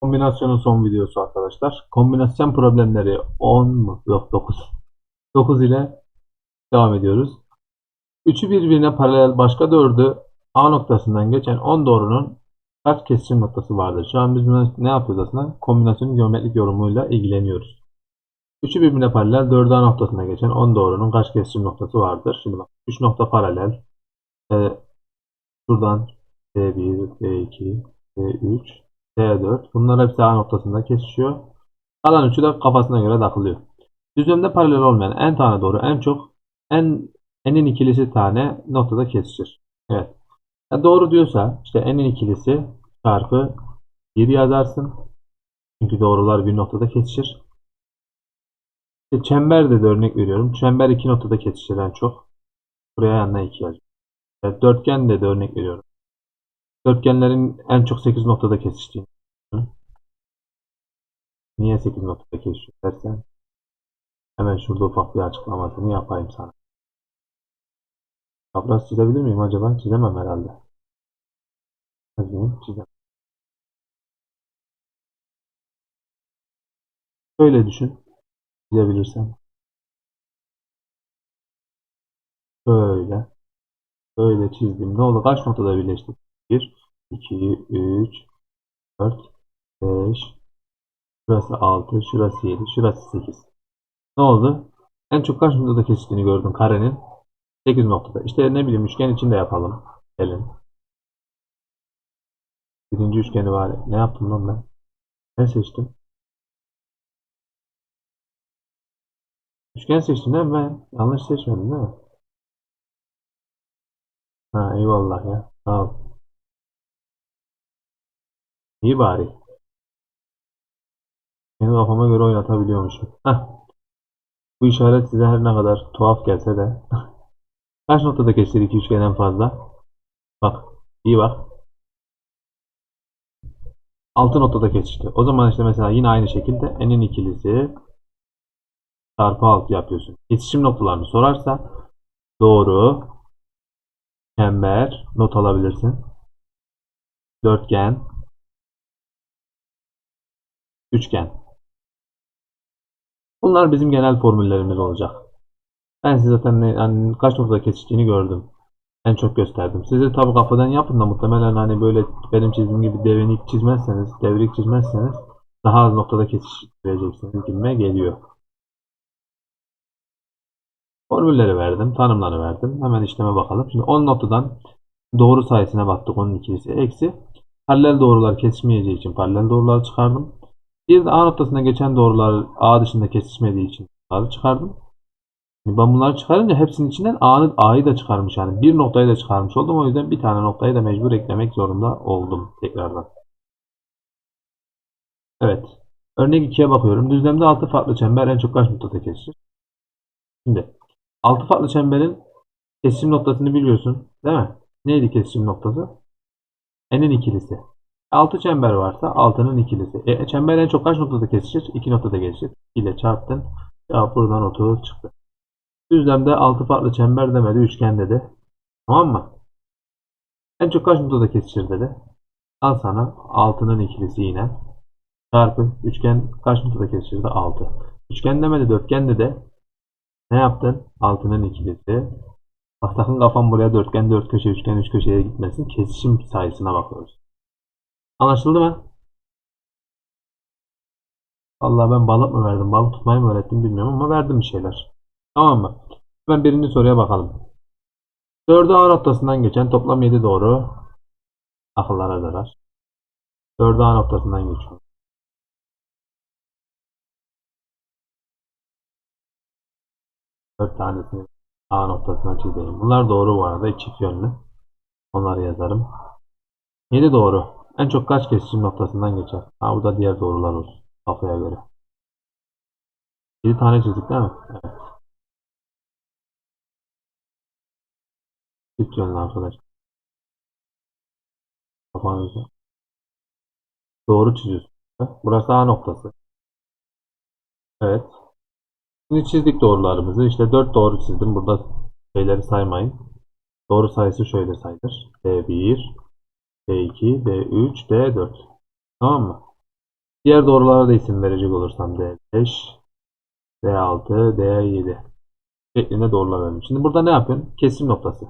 Kombinasyonun son videosu arkadaşlar. Kombinasyon problemleri 10 mu? Yok 9. 9 ile devam ediyoruz. Üçü birbirine paralel başka 4'ü A noktasından geçen 10 doğrunun kaç kesişim noktası vardır? Şu an biz buna ne yapıyoruz aslında? Kombinasyonun geometrik yorumuyla ilgileniyoruz. Üçü birbirine paralel 4 A noktasına geçen 10 doğrunun kaç kesişim noktası vardır? Şimdi bak 3 nokta paralel. Ee, şuradan D1, D2, D3, D4. Bunlar hepsi A noktasında kesişiyor. Kalan üçü de kafasına göre takılıyor. Düzlemde paralel olmayan en tane doğru en çok en n'in ikilisi tane noktada kesişir. Evet. Ya doğru diyorsa işte n'in ikilisi çarpı 1 yazarsın. Çünkü doğrular bir noktada kesişir. İşte çember de örnek veriyorum. Çember iki noktada kesişir en çok. Buraya yanına 2 yaz. Evet, dörtgen de, de örnek veriyorum. Dörtgenlerin en çok 8 noktada kesiştiğini. Niye 8 noktada kesişiyor dersen hemen şurada ufak bir açıklamasını yapayım sana. Çapraz çizebilir miyim acaba? Çizemem herhalde. Çizeyim, çizemem. Şöyle düşün. Çizebilirsen. Böyle. Böyle çizdim. Ne oldu? Kaç noktada birleşti? 1, 2, 3, 4, 5, şurası 6, şurası 7, şurası 8. Ne oldu? En çok kaç noktada kesiştiğini gördün karenin. 8 noktada. İşte ne bileyim üçgen için de yapalım. Gelin. Birinci üçgeni var. Ne yaptım lan ben? Ne seçtim? Üçgen seçtim değil mi ben? Yanlış seçmedim değil mi? Ha eyvallah ya. Sağ ol. İyi bari. Benim kafama göre oynatabiliyormuşum. Heh. Bu işaret size her ne kadar tuhaf gelse de kaç noktada kestir iki üçgenden fazla? Bak. iyi bak. 6 noktada kesişti. O zaman işte mesela yine aynı şekilde n'in ikilisi çarpı 6 yapıyorsun. Kesişim noktalarını sorarsa doğru, çember, not alabilirsin. Dörtgen, üçgen. Bunlar bizim genel formüllerimiz olacak. Ben size zaten ne, hani kaç noktada kesiştiğini gördüm. En çok gösterdim. Size tabi kafadan yapın da muhtemelen hani böyle benim çizdiğim gibi devenik çizmezseniz, devrik çizmezseniz daha az noktada kesiştireceksiniz gibime geliyor. Formülleri verdim, tanımları verdim. Hemen işleme bakalım. Şimdi 10 noktadan doğru sayısına baktık. Onun ikilisi eksi. Paralel doğrular kesişmeyeceği için paralel doğruları çıkardım. Bir de A noktasına geçen doğrular A dışında kesişmediği için bunları çıkardım. Şimdi ben bunları çıkarınca hepsinin içinden A'nın A'yı da çıkarmış yani. Bir noktayı da çıkarmış oldum. O yüzden bir tane noktayı da mecbur eklemek zorunda oldum tekrardan. Evet. Örnek 2'ye bakıyorum. Düzlemde 6 farklı çember en çok kaç noktada kesişir? Şimdi 6 farklı çemberin kesişim noktasını biliyorsun. Değil mi? Neydi kesişim noktası? N'in ikilisi. 6 çember varsa 6'nın ikilisi. E, çember en çok kaç noktada kesişir? 2 noktada kesişir. 2 ile çarptın. Cevap buradan 30 çıktı. Düzlemde 6 farklı çember demedi. Üçgen dedi. Tamam mı? En çok kaç noktada kesişir dedi. Al sana 6'nın ikilisi yine. Çarpı üçgen kaç noktada kesişirdi? 6. Üçgen demedi. Dörtgen dedi. Ne yaptın? 6'nın ikilisi. Bak sakın kafam buraya dörtgen, dört köşe, üçgen, üç köşeye gitmesin. Kesişim sayısına bakıyoruz. Anlaşıldı mı? Vallahi ben balık mı verdim, balık tutmayı mı öğrettim bilmiyorum ama verdim bir şeyler. Tamam mı? Hemen birinci soruya bakalım. 4'ü A noktasından geçen toplam 7 doğru akıllara zarar. 4'ü A noktasından geçiyor. Dört tanesini A noktasına çizeyim. Bunlar doğru bu arada. Çift yönlü. Onları yazarım. 7 doğru. En çok kaç kesişim noktasından geçer? Ha bu da diğer doğrular olsun. Kafaya göre. 7 tane çizdik değil mi? Evet. Çift yönlü arkadaşlar. Kafanızda. Doğru çiziyorsunuz. Burası A noktası. Evet. Şimdi çizdik doğrularımızı. İşte 4 doğru çizdim. Burada şeyleri saymayın. Doğru sayısı şöyle sayılır. D1, D2, D3, D4. Tamam mı? Diğer doğrulara da isim verecek olursam D5, D6, D7 şeklinde doğrular verelim. Şimdi burada ne yapıyorsun? Kesim noktası.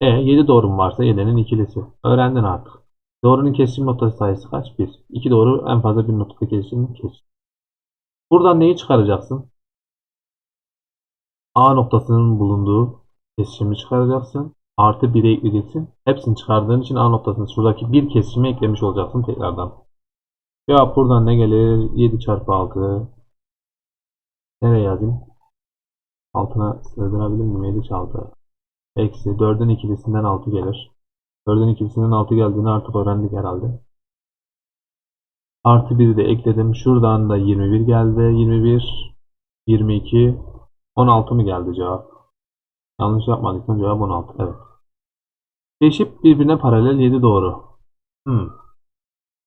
E 7 doğrum varsa 7'nin ikilisi. Öğrendin artık. Doğrunun kesim noktası sayısı kaç? 1. 2 doğru en fazla bir noktada kesim? Kesim. Buradan neyi çıkaracaksın? A noktasının bulunduğu kesişimi çıkaracaksın. Artı 1'e ekleyeceksin. Hepsini çıkardığın için A noktasını şuradaki bir kesişime eklemiş olacaksın tekrardan. Cevap buradan ne gelir? 7 çarpı 6. Nereye yazayım? Altına sığdırabilir miyim? 7 çarpı. Eksi 4'ün ikilisinden 6 gelir. 4'ün ikilisinden 6 geldiğini artık öğrendik herhalde. Artı 1'i de ekledim. Şuradan da 21 geldi. 21, 22, 16 mı geldi cevap? Yanlış yapmadıysam cevap 16. Evet. Eşit birbirine paralel 7 doğru. Hmm.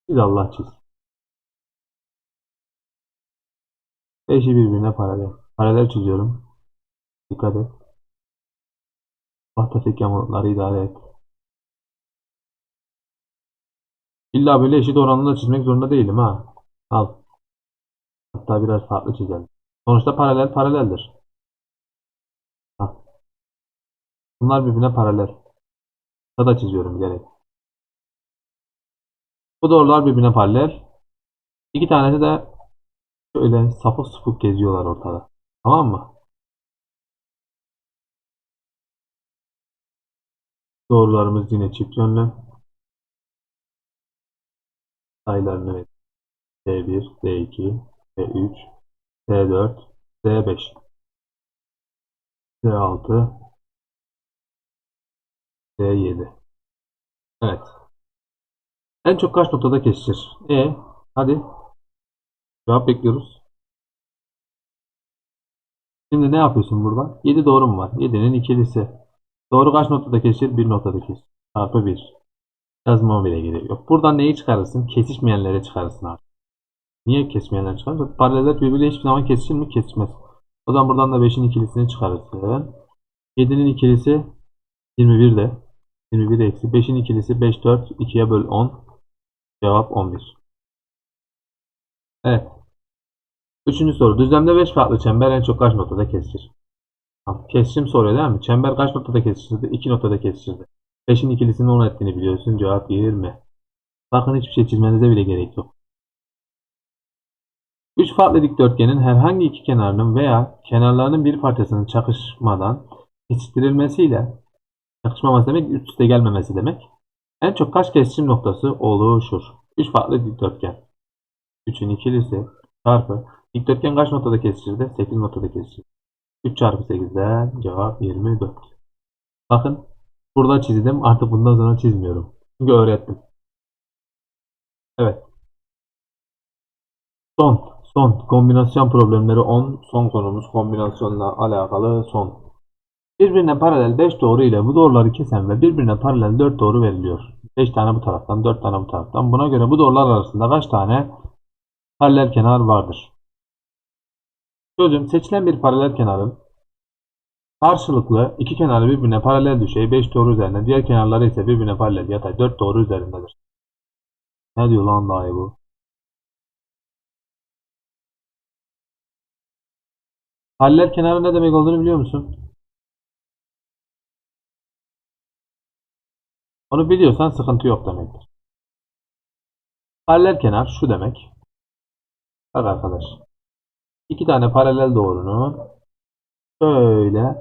Biz Allah çiz. Eşi birbirine paralel. Paralel çiziyorum. Dikkat et. Bahtafik yamulukları idare et. İlla böyle eşit oranında çizmek zorunda değilim ha. Al. Hatta biraz farklı çizelim. Sonuçta paralel paraleldir. Ha. Bunlar birbirine paralel. Da çiziyorum bilerek. Bu doğrular birbirine paralel. İki tanesi de şöyle sapık sapık geziyorlar ortada. Tamam mı? Doğrularımız yine çift yönlü. Sayılarını ver. D1, D2, D3, D4, D5, D6, D7. Evet. En çok kaç noktada kesişir? E, hadi. Cevap bekliyoruz. Şimdi ne yapıyorsun burada? 7 doğru mu var? 7'nin ikilisi. Doğru kaç noktada kesişir? 1 noktada kesişir. Çarpı 1. Yazmama bile gerek yok. Buradan neyi çıkarırsın? Kesişmeyenlere çıkarırsın artık. Niye kesmeyenler çıkarırsın? Paraleller birbiriyle hiçbir zaman kesişir mi? Kesişmez. O zaman buradan da 5'in ikilisini çıkarırsın. 7'nin ikilisi 21'de. 21 eksi 5'in ikilisi 5 4 2'ye böl 10. Cevap 11. Evet. Üçüncü soru. Düzlemde 5 farklı çember en çok kaç noktada kesişir? Tamam, Kesişim soruyor değil mi? Çember kaç noktada kesişirdi? 2 noktada kesişirdi. 5'in ikilisinin 10 ettiğini biliyorsun. Cevap 20. Bakın hiçbir şey çizmenize bile gerek yok. 3 farklı dikdörtgenin herhangi iki kenarının veya kenarlarının bir parçasının çakışmadan kesiştirilmesiyle çakışmaması demek üst üste gelmemesi demek. En çok kaç kesişim noktası oluşur? 3 farklı dikdörtgen. 3'ün ikilisi çarpı dikdörtgen kaç noktada kesişirdi? 8 noktada kesişir. 3 çarpı 8'den cevap 24. Bakın burada çizdim artık bundan sonra çizmiyorum. Çünkü öğrettim. Evet. Son. Son. Kombinasyon problemleri 10. Son konumuz kombinasyonla alakalı son. Birbirine paralel 5 doğru ile bu doğruları kesen ve birbirine paralel 4 doğru veriliyor. 5 tane bu taraftan 4 tane bu taraftan. Buna göre bu doğrular arasında kaç tane paralel kenar vardır? Çözüm seçilen bir paralel kenarın karşılıklı iki kenarı birbirine paralel düşey 5 doğru üzerinde diğer kenarları ise birbirine paralel yatay 4 doğru üzerindedir. Ne diyor lan daha bu? Paralel kenarın ne demek olduğunu biliyor musun? Onu biliyorsan sıkıntı yok demektir. Paralel kenar şu demek. Bak arkadaş. İki tane paralel doğrunun şöyle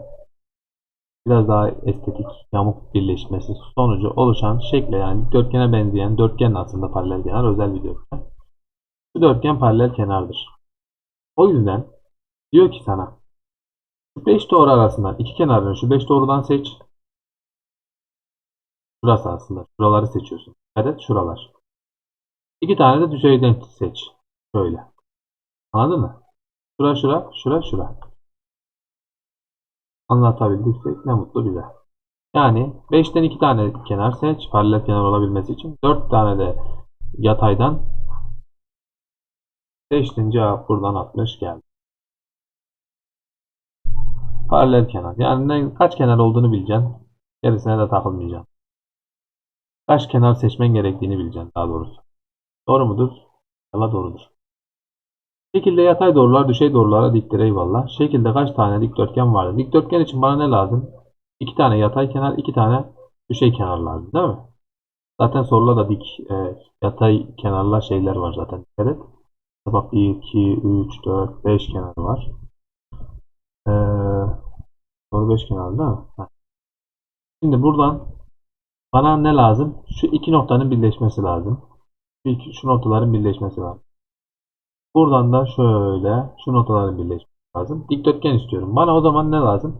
biraz daha estetik yamuk birleşmesi sonucu oluşan şekle yani dörtgene benzeyen dörtgen aslında paralel kenar özel bir dörtgen. Bu dörtgen paralel kenardır. O yüzden diyor ki sana şu 5 doğru arasından iki kenarını şu 5 doğrudan seç. Şurası aslında. Şuraları seçiyorsun. Evet şuralar. İki tane de düzeyden seç. Şöyle. Anladın mı? Şura şura, şura şura. Anlatabildiysek ne mutlu bize. Yani 5'ten 2 tane kenar seç. Paralel kenar olabilmesi için. 4 tane de yataydan seçtin. Cevap buradan 60 geldi. Paralel kenar. Yani kaç kenar olduğunu bileceksin. Gerisine de takılmayacaksın. Kaç kenar seçmen gerektiğini bileceksin daha doğrusu. Doğru mudur? Yala doğrudur. Şekilde yatay doğrular düşey doğrulara diktir eyvallah. Şekilde kaç tane dikdörtgen vardı? Dikdörtgen için bana ne lazım? İki tane yatay kenar, iki tane düşey kenar lazım değil mi? Zaten soruda da dik e, yatay kenarlar şeyler var zaten. Evet. Bak 1, 2, 3, 4, 5 kenar var. Ee, soru 5 kenar değil mi? Şimdi buradan bana ne lazım? Şu iki noktanın birleşmesi lazım. Şu, iki, şu noktaların birleşmesi lazım. Buradan da şöyle şu noktaların birleşmesi lazım. Dikdörtgen istiyorum. Bana o zaman ne lazım?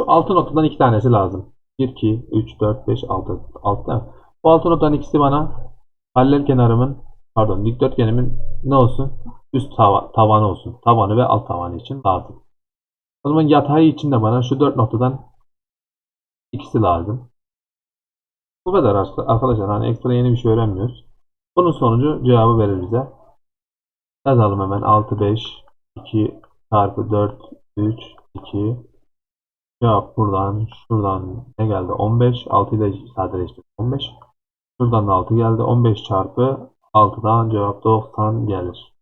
Şu altı noktadan iki tanesi lazım. 1, 2, 3, 4, 5, 6. 6 Bu altı noktadan ikisi bana paralel kenarımın pardon dikdörtgenimin ne olsun? Üst tava, tavanı olsun. Tavanı ve alt tavanı için lazım. O zaman yatay için de bana şu dört noktadan ikisi lazım. Bu kadar arkadaşlar. Hani ekstra yeni bir şey öğrenmiyoruz. Bunun sonucu cevabı verir bize. Yazalım hemen 6, 5, 2 çarpı 4, 3, 2. Cevap buradan, şuradan ne geldi? 15. 6 ile sadeleştirdik. 15. Şuradan da 6 geldi. 15 çarpı 6'dan cevap 90 gelir.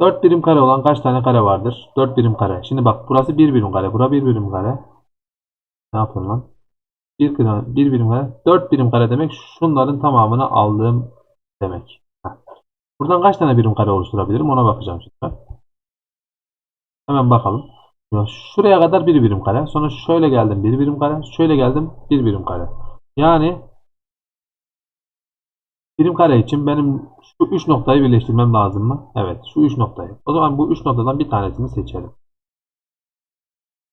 4 birim kare olan kaç tane kare vardır? 4 birim kare. Şimdi bak burası 1 birim kare. Bura 1 birim kare. Ne yapın lan? 1, 1 birim kare. 4 birim kare demek şunların tamamını aldığım demek. Buradan kaç tane birim kare oluşturabilirim ona bakacağım şimdi. Hemen bakalım. Ya şuraya kadar 1 birim kare. Sonra şöyle geldim 1 birim kare. Şöyle geldim 1 birim kare. Yani birim kare için benim şu 3 noktayı birleştirmem lazım mı? Evet şu 3 noktayı. O zaman bu 3 noktadan bir tanesini seçelim.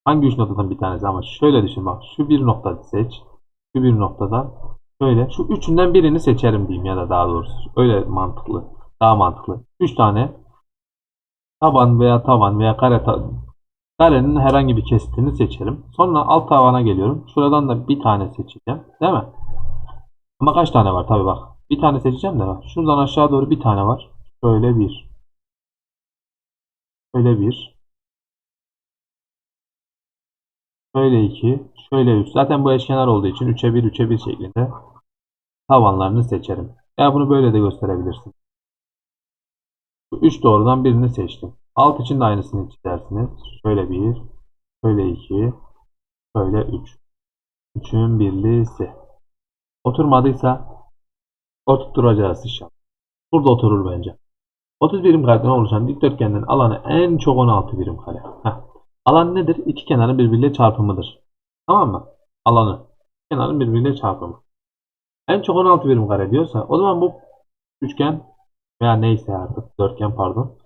Hangi 3 noktadan bir tanesi ama şöyle düşün bak. Şu bir nokta seç. Şu bir noktadan şöyle şu üçünden birini seçerim diyeyim ya da daha doğrusu. Öyle mantıklı. Daha mantıklı. 3 tane taban veya tavan veya kare ta karenin herhangi bir kesitini seçerim. Sonra alt tavana geliyorum. Şuradan da bir tane seçeceğim. Değil mi? Ama kaç tane var? Tabi bak. Bir tane seçeceğim de bak. Şuradan aşağı doğru bir tane var. Şöyle bir. Şöyle bir. Şöyle 2. Şöyle 3. Zaten bu eşkenar olduğu için 3'e 1, 3'e 1 şeklinde tavanlarını seçerim. Ya bunu böyle de gösterebilirsin. Şu 3 doğrudan birini seçtim. Alt için de aynısını çizersiniz. Şöyle 1, şöyle 2, şöyle 3. 3'ün birlisi. Oturmadıysa oturtturacağız inşallah. Burada oturur bence. 30 birim kareden oluşan dikdörtgenin alanı en çok 16 birim kare. Heh. Alan nedir? İki kenarın birbiriyle çarpımıdır. Tamam mı? Alanı. Kenarın birbiriyle çarpımı. En çok 16 birim kare diyorsa o zaman bu üçgen veya neyse artık dörtgen pardon.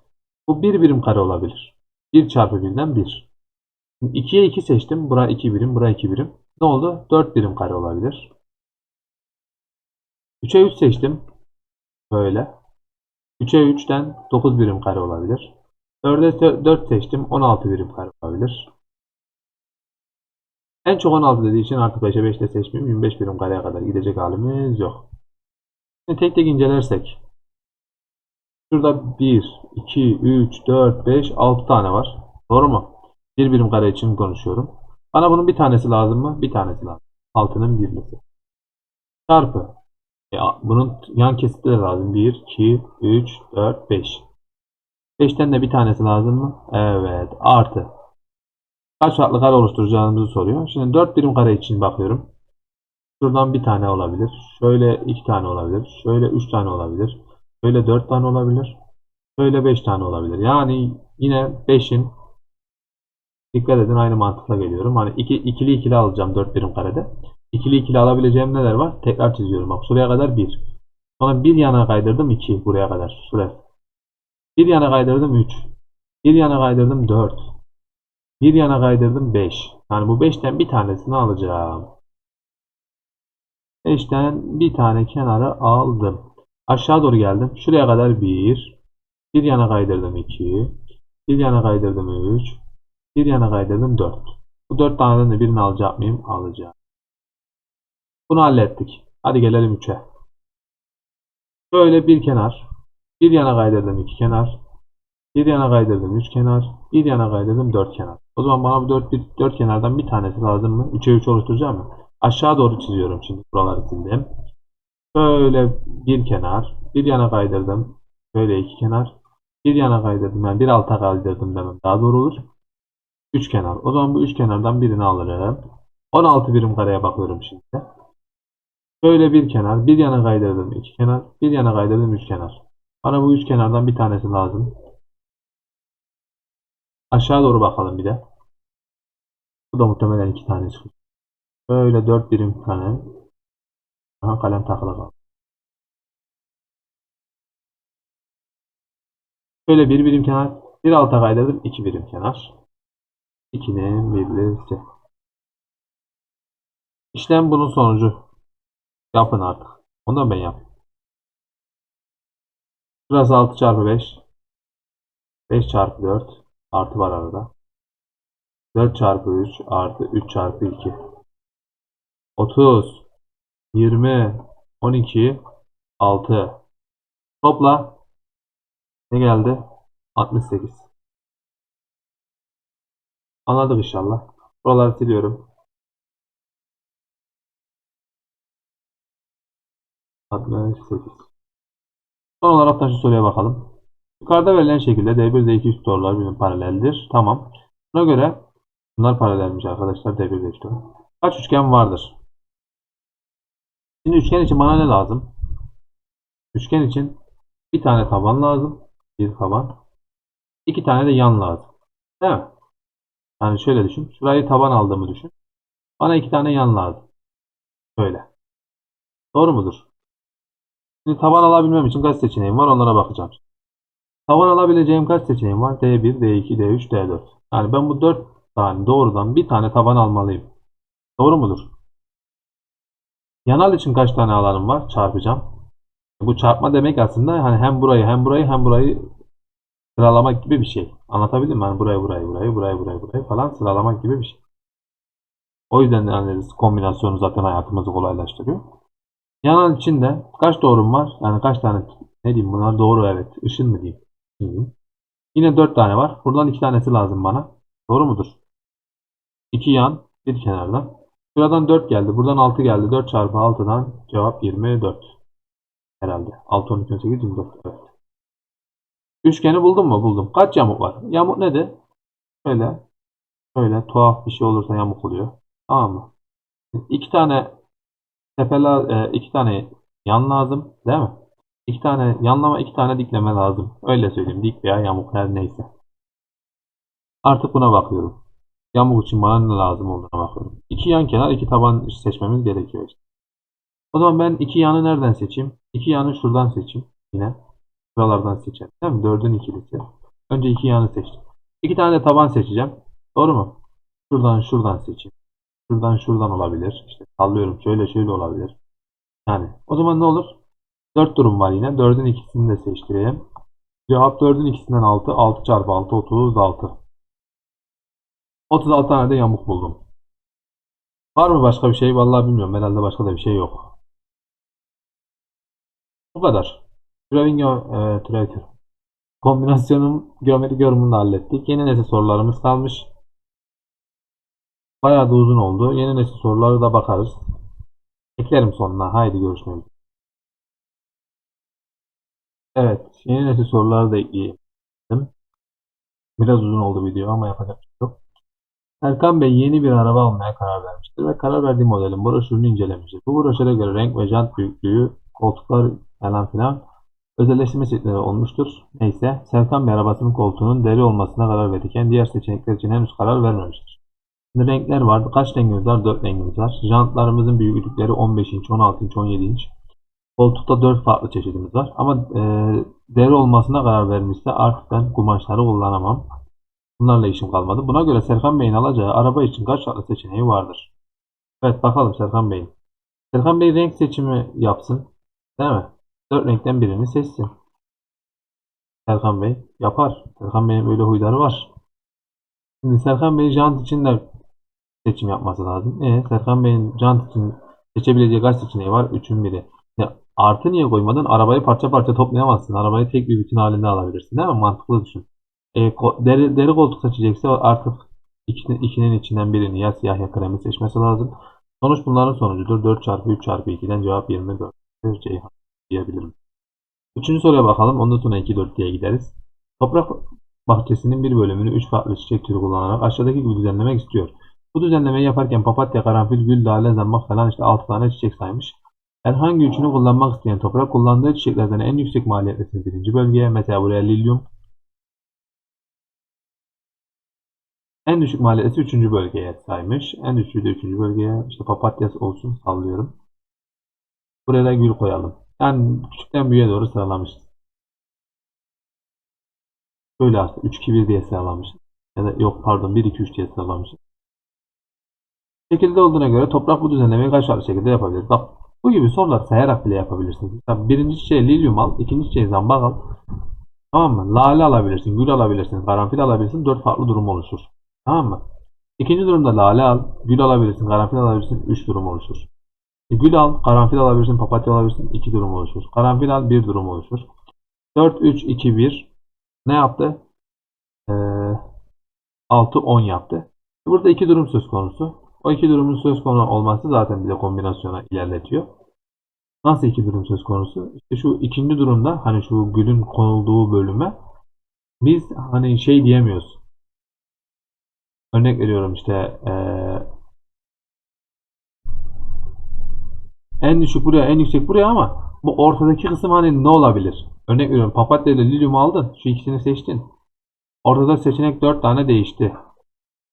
Bu bir birim kare olabilir. 1 çarpı 1'den 1. 2'ye 2 seçtim. Bura 2 birim, bura 2 birim. Ne oldu? 4 birim kare olabilir. 3'e 3 seçtim. Böyle. 3'e 3'ten 9 birim kare olabilir. 4'e 4 seçtim. 16 birim kare olabilir. En çok 16 dediği için artık 5'e 5 de seçmeyeyim. 25 birim kareye kadar gidecek halimiz yok. Şimdi tek tek incelersek. Şurada 1, 2, 3, 4, 5, 6 tane var. Doğru mu? 1 birim kare için konuşuyorum. Bana bunun bir tanesi lazım mı? Bir tanesi lazım. Altının birlisi. Çarpı. Ya, bunun yan kesitleri lazım. 1, 2, 3, 4, 5. 5'ten de bir tanesi lazım mı? Evet. Artı. Kaç farklı kare oluşturacağımızı soruyor. Şimdi 4 birim kare için bakıyorum. Şuradan bir tane olabilir. Şöyle 2 tane olabilir. Şöyle 3 tane olabilir. Şöyle 4 tane olabilir. Şöyle 5 tane olabilir. Yani yine 5'in dikkat edin aynı mantıkla geliyorum. Hani iki, ikili ikili alacağım 4 birim karede. İkili ikili alabileceğim neler var? Tekrar çiziyorum. Bak şuraya kadar 1. Sonra bir yana kaydırdım 2 buraya kadar. Şuraya. Bir yana kaydırdım 3. Bir yana kaydırdım 4. Bir yana kaydırdım 5. Yani bu 5'ten bir tanesini alacağım. 5'ten bir tane kenara aldım. Aşağı doğru geldim. Şuraya kadar 1. Bir yana kaydırdım 2. Bir yana kaydırdım 3. Bir yana kaydırdım 4. Bu 4 taneden de birini alacak mıyım? Alacağım. Bunu hallettik. Hadi gelelim 3'e. Şöyle bir kenar. Bir yana kaydırdım iki kenar. Bir yana kaydırdım üç kenar. Bir yana kaydırdım dört kenar. O zaman bana bu dört, bir, dört kenardan bir tanesi lazım mı? 3'e 3 oluşturacağım mı? Aşağı doğru çiziyorum şimdi. Buraları sildim. Şöyle bir kenar. Bir yana kaydırdım. Şöyle iki kenar. Bir yana kaydırdım. Yani bir alta kaydırdım demem daha doğru olur. Üç kenar. O zaman bu üç kenardan birini alırım. 16 birim kareye bakıyorum şimdi. Şöyle bir kenar. Bir yana kaydırdım iki kenar. Bir yana kaydırdım üç kenar. Bana bu üç kenardan bir tanesi lazım. Aşağı doğru bakalım bir de. Bu da muhtemelen iki tane çıkıyor. Böyle dört birim tane. Aha kalem takılı. Şöyle bir birim kenar. Bir alta kaydırdım. iki birim kenar. 2'nin birlisi. İşlem bunun sonucu. Yapın artık. Ondan ben yapayım. Şurası 6 çarpı 5. 5 çarpı 4. Artı var arada. 4 çarpı 3 artı 3 çarpı 2. 30. 20. 12. 6. Topla. Ne geldi? 68. Anladık inşallah. Buraları siliyorum. 68. Son olarak da şu soruya bakalım. Yukarıda verilen şekilde D1 D2 üst doğrular paraleldir. Tamam. Buna göre bunlar paralelmiş arkadaşlar D1 D2 doğru. Kaç üçgen vardır? Şimdi üçgen için bana ne lazım? Üçgen için bir tane taban lazım. Bir taban. İki tane de yan lazım. Değil mi? Yani şöyle düşün. Şurayı taban aldığımı düşün. Bana iki tane yan lazım. Şöyle. Doğru mudur? Şimdi taban alabilmem için kaç seçeneğim var onlara bakacağım. Taban alabileceğim kaç seçeneğim var? D1, D2, D3, D4. Yani ben bu 4 tane doğrudan bir tane taban almalıyım. Doğru mudur? Yanal için kaç tane alanım var? Çarpacağım. Bu çarpma demek aslında hani hem burayı hem burayı hem burayı sıralamak gibi bir şey. Anlatabildim mi? Yani burayı burayı burayı burayı burayı burayı falan sıralamak gibi bir şey. O yüzden de analiz kombinasyonu zaten hayatımızı kolaylaştırıyor. Yanal için de kaç doğrum var? Yani kaç tane ne diyeyim bunlar doğru evet. Işın mı diyeyim? Hı. Yine 4 tane var. Buradan 2 tanesi lazım bana. Doğru mudur? 2 yan, bir kenardan. Şuradan 4 geldi. Buradan 6 geldi. 4 çarpı 6'dan cevap 24. Herhalde. 6, 12, 18, 24. Evet. Üçgeni buldum mu? Buldum. Kaç yamuk var? Yamuk nedir? Şöyle. Şöyle tuhaf bir şey olursa yamuk oluyor. Tamam mı? İki tane tepeler, e, iki tane yan lazım. Değil mi? İki tane yanlama, iki tane dikleme lazım. Öyle söyleyeyim. Dik veya yamuk her neyse. Artık buna bakıyorum. Yamuk için bana ne lazım olduğuna bakıyorum. İki yan kenar, iki taban seçmemiz gerekiyor. işte. O zaman ben iki yanı nereden seçeyim? İki yanı şuradan seçeyim. Yine. Şuralardan seçelim. Değil mi? Dördün ikilisi. Önce iki yanı seçtim. İki tane de taban seçeceğim. Doğru mu? Şuradan şuradan seçeyim. Şuradan şuradan olabilir. İşte sallıyorum. Şöyle şöyle olabilir. Yani o zaman ne olur? 4 durum var yine. 4'ün ikisini de seçtireyim. Cevap 4'ün ikisinden 6. 6 çarpı 6 36. 36 tane de yamuk buldum. Var mı başka bir şey? Vallahi bilmiyorum. Herhalde başka da bir şey yok. Bu kadar. Türevin e, türev türev. Kombinasyonun geometri görünümünü hallettik. Yeni nesil sorularımız kalmış. Bayağı da uzun oldu. Yeni nesil soruları da bakarız. Eklerim sonuna. Haydi görüşmek üzere. Evet. Yeni nesil soruları da ekleyeyim. Biraz uzun oldu video ama yapacak bir şey yok. Erkan Bey yeni bir araba almaya karar vermiştir ve karar verdiği modelin broşürünü incelemiştir. Bu broşüre göre renk ve jant büyüklüğü, koltuklar falan filan özelleştirme seçenekleri olmuştur. Neyse, Serkan Bey arabasının koltuğunun deri olmasına karar verirken diğer seçenekler için henüz karar vermemiştir. Şimdi renkler var. Kaç rengimiz var? 4 rengimiz var. Jantlarımızın büyüklükleri 15 inç, 16 inç, 17 inç. Koltukta 4 farklı çeşidimiz var. Ama e, deri olmasına karar vermişse artık ben kumaşları kullanamam. Bunlarla işim kalmadı. Buna göre Serkan Bey'in alacağı araba için kaç farklı seçeneği vardır? Evet bakalım Serkan Bey'in. Serkan Bey renk seçimi yapsın. Değil mi? Dört renkten birini seçsin. Serkan Bey yapar. Serkan Bey'in böyle huyları var. Şimdi Serkan Bey jant için de seçim yapması lazım. E, Serkan Bey'in jant için seçebileceği kaç seçeneği var? Üçün biri. Ya, artı niye koymadın? Arabayı parça parça toplayamazsın. Arabayı tek bir bütün halinde alabilirsin. Değil mi? Mantıklı düşün. E, deri, deri koltuk seçecekse artık ikinin, ikinin içinden birini ya siyah ya kremi seçmesi lazım. Sonuç bunların sonucudur. 4 çarpı 3 çarpı 2'den cevap 24. Ceyhan diyebilirim. Üçüncü soruya bakalım. Ondan sonra 2 4 diye gideriz. Toprak bahçesinin bir bölümünü 3 farklı çiçek türü kullanarak aşağıdaki gibi düzenlemek istiyor. Bu düzenlemeyi yaparken papatya, karanfil, gül, lale, zambak falan işte 6 tane çiçek saymış. Herhangi üçünü kullanmak isteyen toprak kullandığı çiçeklerden en yüksek maliyetlisini birinci bölgeye, mesela buraya lilyum, en düşük maliyetlisi üçüncü bölgeye saymış. En düşüğü de üçüncü bölgeye, işte papatyası olsun sallıyorum. Buraya da gül koyalım. Yani küçükten büyüğe doğru sıralamışız. Böyle aslında 3 2 1 diye sıralamışız. Ya da yok pardon 1 2 3 diye sıralamışız. Şekilde olduğuna göre toprak bu düzenlemeyi kaç farklı şekilde yapabilir? Bak bu gibi sorular sayarak bile yapabilirsiniz. Mesela birinci çiçeği lilyum al, ikinci çiçeği zambak al. Tamam mı? Lale alabilirsin, gül alabilirsin, karanfil alabilirsin. Dört farklı durum oluşur. Tamam mı? İkinci durumda lale al, gül alabilirsin, karanfil alabilirsin. Üç durum oluşur. E, gül al, karanfil alabilirsin, papatya alabilirsin. iki durum oluşur. Karanfil al, bir durum oluşur. 4, 3, 2, 1 ne yaptı? Ee, 6, 10 yaptı. Burada iki durum söz konusu. O iki durumun söz konusu olması zaten bize kombinasyona ilerletiyor. Nasıl iki durum söz konusu? İşte şu ikinci durumda hani şu gülün konulduğu bölüme biz hani şey diyemiyoruz. Örnek veriyorum işte eee, en düşük buraya en yüksek buraya ama bu ortadaki kısım hani ne olabilir? Örnek veriyorum papatya ile lilyumu aldın. Şu ikisini seçtin. Ortada seçenek 4 tane değişti.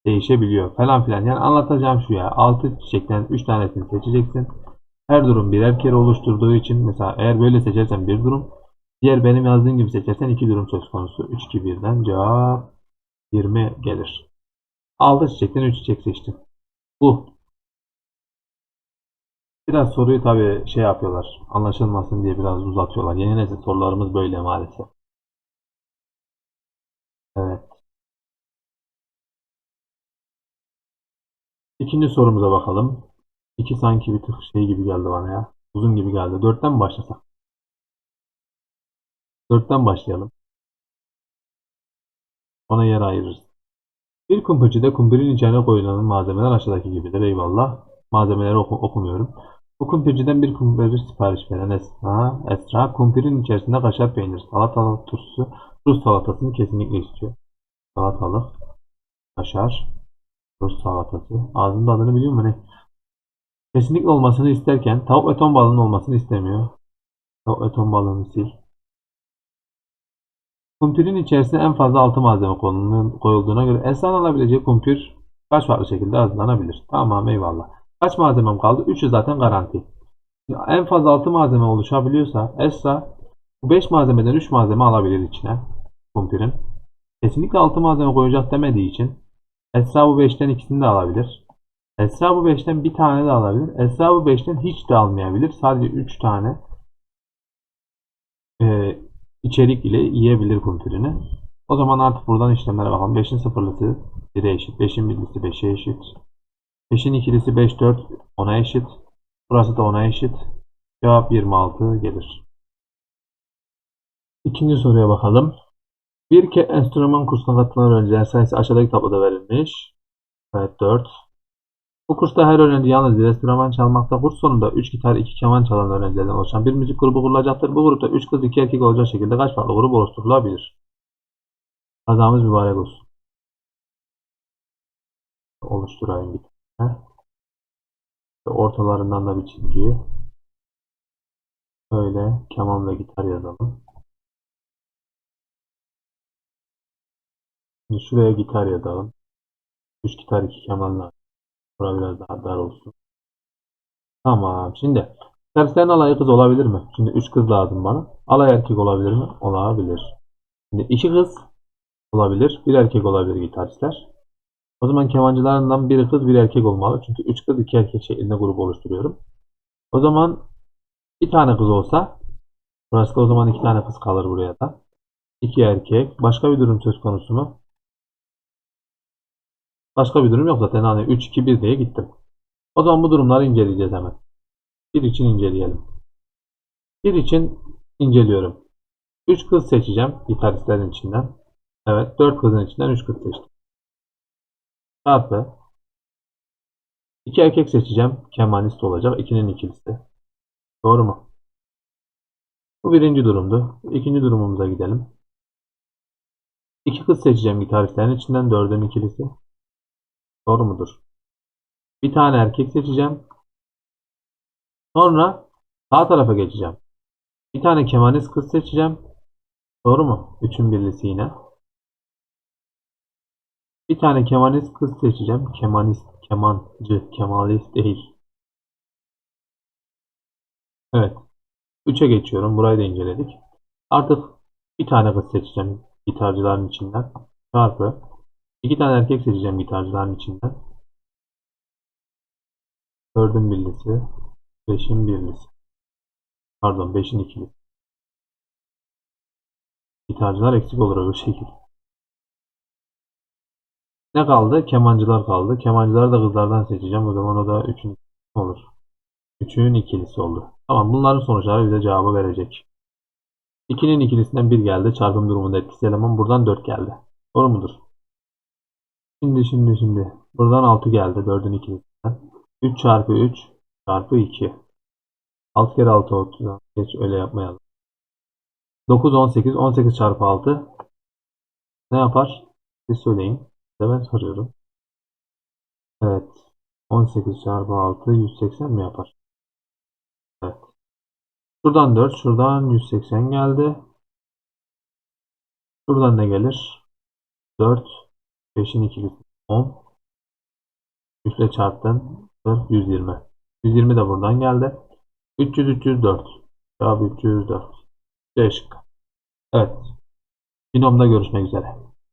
Değişebiliyor falan filan. Yani anlatacağım şu ya. 6 çiçekten 3 tanesini seçeceksin. Her durum birer kere oluşturduğu için mesela eğer böyle seçersen bir durum. Diğer benim yazdığım gibi seçersen iki durum söz konusu. 3 2 1'den cevap 20 gelir. 6 çiçekten 3 çiçek seçtim. Bu. Biraz soruyu tabii şey yapıyorlar. Anlaşılmasın diye biraz uzatıyorlar. Yeni nesil sorularımız böyle maalesef. İkinci sorumuza bakalım. İki sanki bir tık şey gibi geldi bana ya. Uzun gibi geldi. Dörtten mi başlasak? Dörtten başlayalım. Ona yer ayırırız. Bir kumpircide kumpirin içine koyulan malzemeler aşağıdaki gibidir. Eyvallah. Malzemeleri oku okumuyorum. Bu kumpirciden bir kumpir sipariş veren Esra, Esra kumpirin içerisinde kaşar peynir, salatalık turşusu, Rus salatasını kesinlikle istiyor. Salatalık, kaşar, Rus salatası. Ağzının adını biliyor musun ne? Kesinlikle olmasını isterken tavuk ve ton balığının olmasını istemiyor. Tavuk ve ton balığını sil. Kumpirin içerisine en fazla 6 malzeme koyulduğuna göre Esra'nın alabileceği kumpir kaç farklı şekilde hazırlanabilir? Tamam eyvallah. Kaç malzemem kaldı? 3'ü zaten garanti. En fazla 6 malzeme oluşabiliyorsa Esra bu 5 malzemeden 3 malzeme alabilir içine kumpirin. Kesinlikle 6 malzeme koyacak demediği için Esra bu 5'ten ikisini de alabilir. Esra bu 5'ten bir tane de alabilir. Esra bu 5'ten hiç de almayabilir. Sadece 3 tane e, içerik ile yiyebilir kumpirini. O zaman artık buradan işlemlere bakalım. 5'in sıfırlısı 1'e eşit. 5'in birlisi 5'e eşit. 5'in ikilisi 5, 4 10'a eşit. Burası da 10'a eşit. Cevap 26 gelir. İkinci soruya bakalım. Bir ke enstrüman kursuna katılan öğrenciler sayısı aşağıdaki tabloda verilmiş. Evet 4. Bu kursta her öğrenci yalnız bir enstrüman çalmakta. Kurs sonunda 3 gitar, 2 keman çalan öğrencilerden oluşan bir müzik grubu kurulacaktır. Bu grupta 3 kız, 2 erkek olacak şekilde kaç farklı grup oluşturulabilir? Kazamız mübarek olsun. Oluşturayım bir tane. Ortalarından da bir çizgi. Böyle keman ve gitar yazalım. Şimdi şuraya gitar yazalım. 3 gitar 2 kemanla. Bura biraz daha dar olsun. Tamam. Şimdi terslerin alayı kız olabilir mi? Şimdi 3 kız lazım bana. Alay erkek olabilir mi? Olabilir. Şimdi 2 kız olabilir. Bir erkek olabilir gitaristler. O zaman kemancılarından biri kız bir erkek olmalı. Çünkü 3 kız 2 erkek şeklinde grup oluşturuyorum. O zaman bir tane kız olsa burası da o zaman 2 tane kız kalır buraya da. 2 erkek. Başka bir durum söz konusu mu? Başka bir durum yok zaten. Hani 3, 2, 1 diye gittim. O zaman bu durumları inceleyeceğiz hemen. Bir için inceleyelim. Bir için inceliyorum. 3 kız seçeceğim gitaristlerin içinden. Evet 4 kızın içinden 3 kız seçtim. Çarpı 2 erkek seçeceğim. Kemanist olacak. 2'nin ikilisi. Doğru mu? Bu birinci durumdu. İkinci durumumuza gidelim. İki kız seçeceğim gitaristlerin içinden. Dördün ikilisi. Doğru mudur? Bir tane erkek seçeceğim. Sonra sağ tarafa geçeceğim. Bir tane kemanist kız seçeceğim. Doğru mu? Üçün birlisi yine. Bir tane kemanist kız seçeceğim. Kemanist, kemancı, kemalist değil. Evet. 3'e geçiyorum. Burayı da inceledik. Artık bir tane kız seçeceğim gitarcıların içinden. Çarpı. İki tane erkek seçeceğim gitarcıların içinden. Dördün birlisi. Beşin birlisi. Pardon beşin ikilisi. Gitarcılar eksik olur öbür şekilde. Ne kaldı? Kemancılar kaldı. Kemancıları da kızlardan seçeceğim. O zaman o da 3'ün olur. 3'ün ikilisi oldu. Tamam bunların sonuçları bize cevabı verecek. 2'nin ikilisinden 1 geldi. Çarpım durumunda etkisiz eleman. Buradan 4 geldi. Doğru mudur? Şimdi şimdi şimdi. Buradan 6 geldi. 4'ün ikilisinden. 3 çarpı 3 çarpı 2. 6 kere 6 30. Geç öyle yapmayalım. 9 18. 18 çarpı 6 ne yapar? Siz söyleyin. Ben soruyorum. Evet. 18 çarpı 6 180 mi yapar? Evet. Şuradan 4, şuradan 180 geldi. Şuradan ne gelir? 4, 5'in ikilisi 10. 3 ile çarptın. 4, 120. 120 de buradan geldi. 300, 304. Cevap 304. C şıkkı. Evet. Binomda görüşmek üzere.